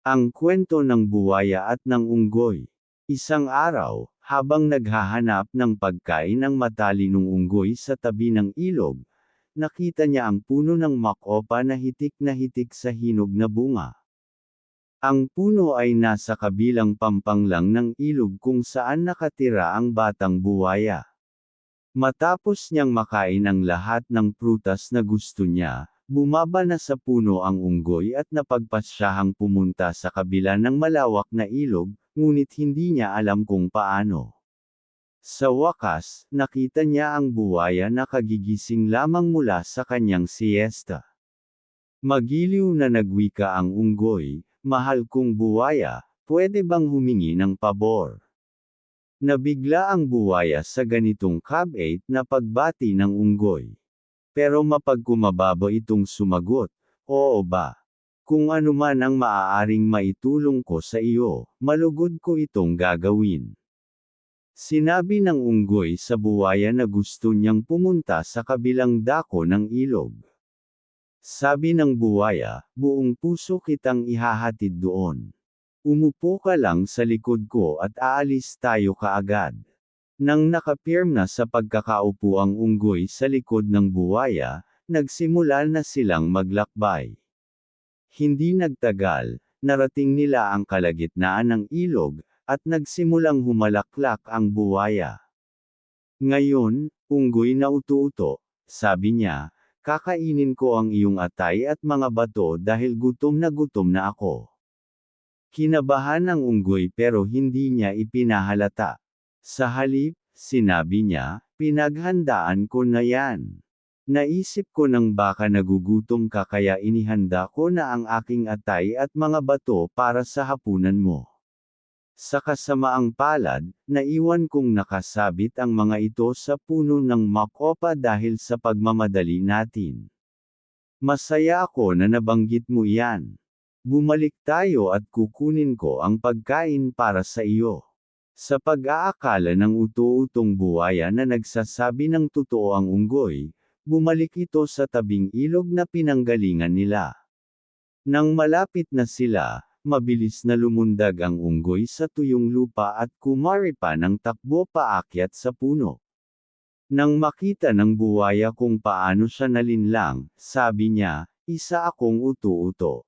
Ang kwento ng buwaya at ng unggoy. Isang araw, habang naghahanap ng pagkain ng matalinong unggoy sa tabi ng ilog, nakita niya ang puno ng makopa na hitik na hitik sa hinog na bunga. Ang puno ay nasa kabilang pampanglang ng ilog kung saan nakatira ang batang buwaya. Matapos niyang makain ang lahat ng prutas na gusto niya, bumaba na sa puno ang unggoy at napagpasyahang pumunta sa kabila ng malawak na ilog, ngunit hindi niya alam kung paano. Sa wakas, nakita niya ang buwaya na kagigising lamang mula sa kanyang siesta. Magiliw na nagwika ang unggoy, mahal kong buwaya, pwede bang humingi ng pabor? Nabigla ang buwaya sa ganitong kabait na pagbati ng unggoy. Pero mapagkumababa itong sumagot, Oo ba? Kung ano man ang maaaring maitulong ko sa iyo, malugod ko itong gagawin. Sinabi ng unggoy sa buwaya na gusto niyang pumunta sa kabilang dako ng ilog. Sabi ng buwaya, buong puso kitang ihahatid doon. Umupo ka lang sa likod ko at aalis tayo kaagad. Nang nakapirm na sa pagkakaupo ang unggoy sa likod ng buwaya, nagsimula na silang maglakbay. Hindi nagtagal, narating nila ang kalagitnaan ng ilog, at nagsimulang humalaklak ang buwaya. Ngayon, unggoy na uto-uto, sabi niya, kakainin ko ang iyong atay at mga bato dahil gutom na gutom na ako. Kinabahan ang unggoy pero hindi niya ipinahalata. Sa halip, sinabi niya, pinaghandaan ko na yan. Naisip ko nang baka nagugutom ka kaya inihanda ko na ang aking atay at mga bato para sa hapunan mo. Sa kasamaang palad, naiwan kong nakasabit ang mga ito sa puno ng makopa dahil sa pagmamadali natin. Masaya ako na nabanggit mo iyan. Bumalik tayo at kukunin ko ang pagkain para sa iyo. Sa pag-aakala ng uto-utong buwaya na nagsasabi ng totoo ang unggoy, bumalik ito sa tabing ilog na pinanggalingan nila. Nang malapit na sila, mabilis na lumundag ang unggoy sa tuyong lupa at kumari pa ng takbo paakyat sa puno. Nang makita ng buwaya kung paano siya nalinlang, sabi niya, isa akong uto-uto.